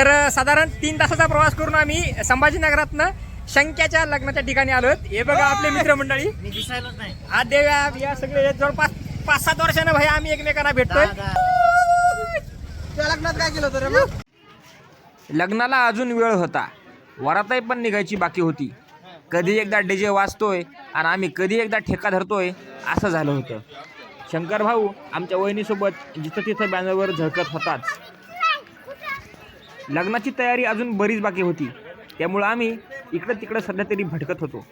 तर साधारण तीन तासाचा प्रवास करून आम्ही संभाजीनगरातनं शंक्याच्या लग्नाच्या ठिकाणी आलो हे बघा आपले मित्रमंडळी. मी दिसायलाच नाही. आज देव्या या सगळे जवळपास पाच सात वर्षानं भाई आम्ही एकमेकांना भेटतोय. त्या लग्नात काय केलं होतं लग्नाला अजून वेळ होता. वरातही पण निघायची बाकी होती. कधी एकदा डीजे वाजतोय आणि आम्ही कधी एकदा ठेका धरतोय असं झालं होतं. शंकर भाऊ आमच्या वहिनीसोबत जिथं तिथं बॅनरवर झळकत होताच. लग्नाची तयारी अजून बरीच बाकी होती. त्यामुळं आम्ही इकडं तिकडं सध्या तरी भटकत होतो.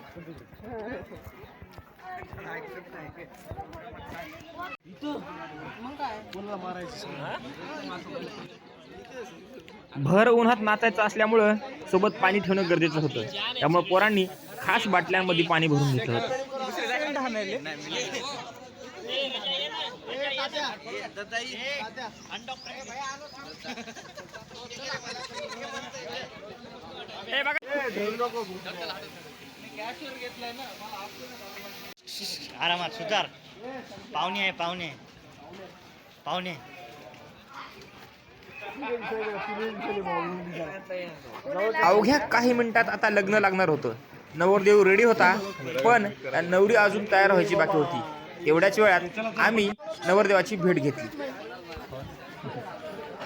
भर उन्हात नाचायचं असल्यामुळं सोबत पाणी ठेवणं गरजेचं होतं. त्यामुळे पोरांनी खास बाटल्यांमध्ये पाणी भरून घेतलं होतं. आरामात सुधार. पाहुणे आहे पाहुणे पाहुणे. अवघ्या काही मिनिटात आता लग्न लागणार होतं. नवरदेव रेडी होता पण नवरी अजून तयार व्हायची बाकी होती. तेवढ्याच वेळात आम्ही नवरदेवाची भेट घेतली.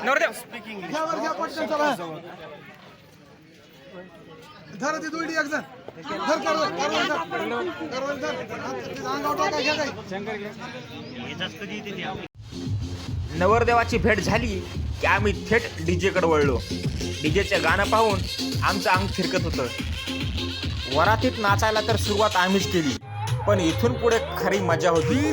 नवरदेव. घ्यावर घ्या पटकन चला धर ती दुईडी एक जण. धर करवल करवल धर करवल धर तिचं अंगावर टाका घ्या काही येतात कधी येते ते आपली नवरदेवाची भेट झाली की आम्ही थेट डीजेकडे वळलो. डीजेचं गाणं पाहून आमचं अंग फिरकत होतं. वरातीत नाचायला तर सुरुवात आम्हीच केली. पण इथून पुढे खरी मजा होती.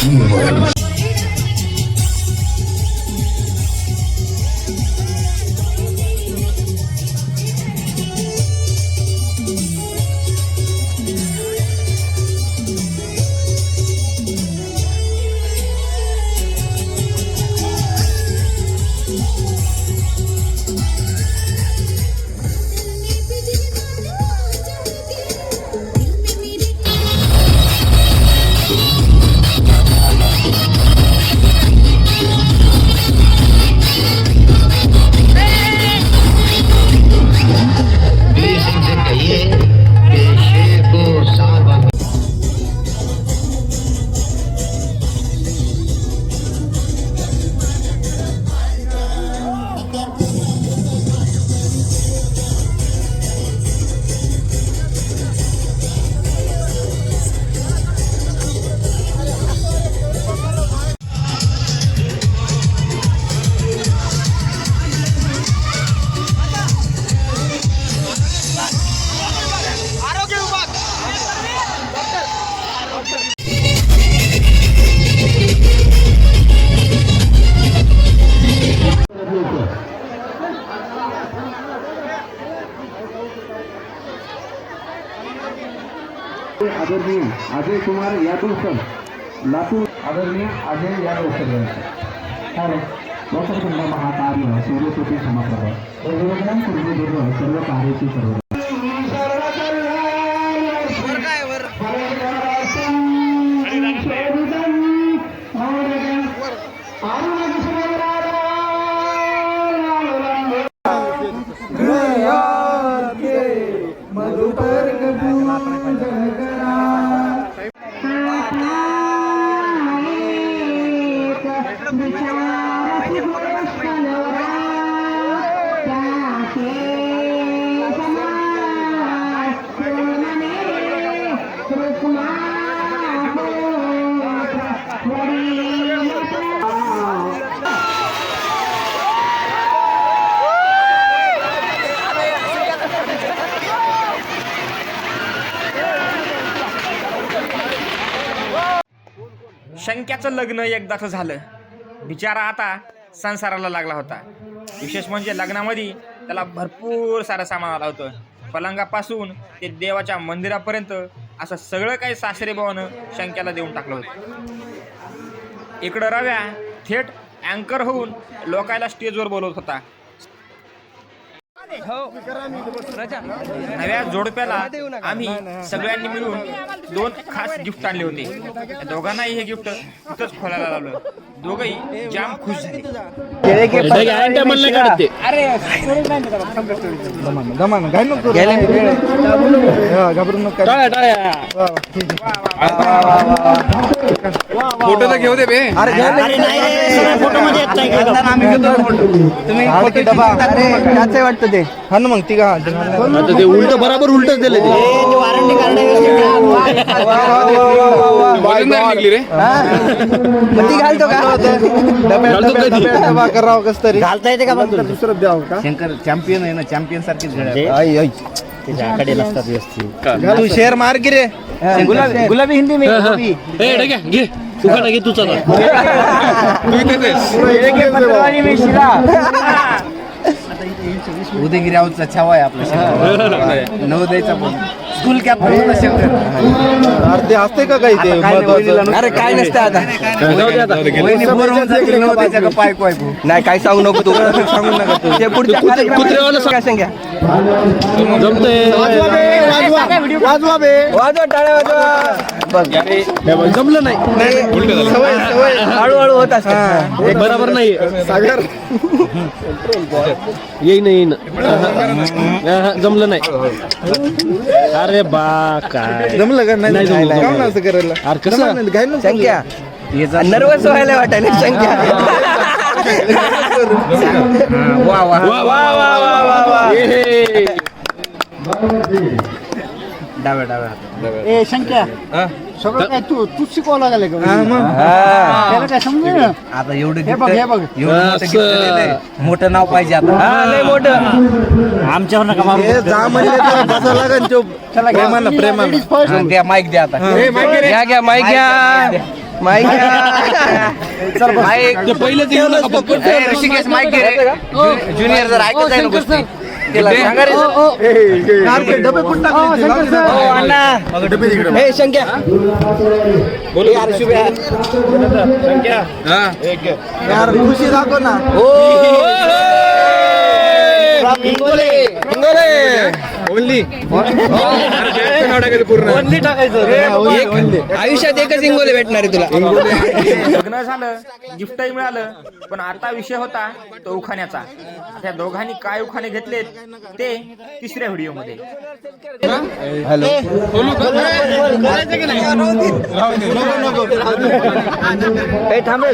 Humans. आदरणीय अजय कुमार यादव सर लातूर. आदरणीय अजय या यांचे कारण महाकार्य सूर्यकोटी समप्रभ सर्व कार्याची सर्व शंक्याचं लग्न एकदाच झालं. बिचारा आता संसाराला लागला होता. विशेष म्हणजे लग्नामध्ये त्याला भरपूर सारं सामान आलं होतं. पलंगापासून ते देवाच्या मंदिरापर्यंत असं सगळं काही सासरे भावानं शंक्याला देऊन टाकलं होतं. इकडं रव्या थेट अँकर होऊन लोकायला स्टेजवर बोलवत होता. नव्या जोडप्याला आम्ही सगळ्यांनी मिळून दोन खास गिफ्ट आणले होते. दोघांनाही हे गिफ्ट तिथंच खोलायला लावलं. दोघही जाम खुश घाबरून फोटो तर घेऊ दे बे. अरे डबा. अरे वाटतं ते. हा ना मग ती का? ते उलट बराबर उलट दिले ते. घालतो का? करावं कस तरी. घालता येते का मग दुसरं द्यावं का? शंकर चॅम्पियन आहे ना चॅम्पियन सारखीच नसतात व्यवस्थित. तू शेअर मार की रे? गुलाबी गुलाबी हिंदी में ए डग्या घे. तू का घे तू चला. उदयगिरी आऊतचा छावा आहे आपला नवोदयचा पण. स्कूल कॅप शंकर अरे ते असते का काही ते महत्वाचं? अरे काय नसतं आता. नाही काय सांगू नको तू. सांगू नका तू. ते पुढच्या कार्यक्रमात काय सांगा जमतंय. वाजवा बे वाजवा. टाळ्या वाजवा. जमलं नाही. सवय सवय. हळूहळू होत असत. एक बराबर नाही. सागर. येईन येईन. जमलं नाही. अरे बा काय. जमलं का? नाही नाही जमलं. असं करायला? अरे कसं? घाई संख्या नर्वस व्हायला वाटायला संख्या वा वा वा वा वा वा डाव्या डाव्या तू आता मोठं नाव पाहिजे आता. आमच्यावर नका जा तर लागेल तो घ्या. द्या माईक द्या आता. घ्या घ्या माईक घ्या माईक. माईक. ते पहिलेच येऊ नका फक्त. ए, ऋषिकेश माईक घे रे. जु- ज्युनियर जर ऐकत आहे ना गोष्टी त्याला सांगा रे. यार, डबे कुठं टाकले ते? हो. हे यार खुशी दाखव ना. ओनली. आयुष्यात एकच इंगोले भेटणार आहे तुला. लग्न झालं गिफ्टही मिळालं पण आता विषय होता तो उखाण्याचा. त्या दोघांनी काय उखाणे घेतलेत ते तिसऱ्या व्हिडिओमध्ये. हे थांब रे.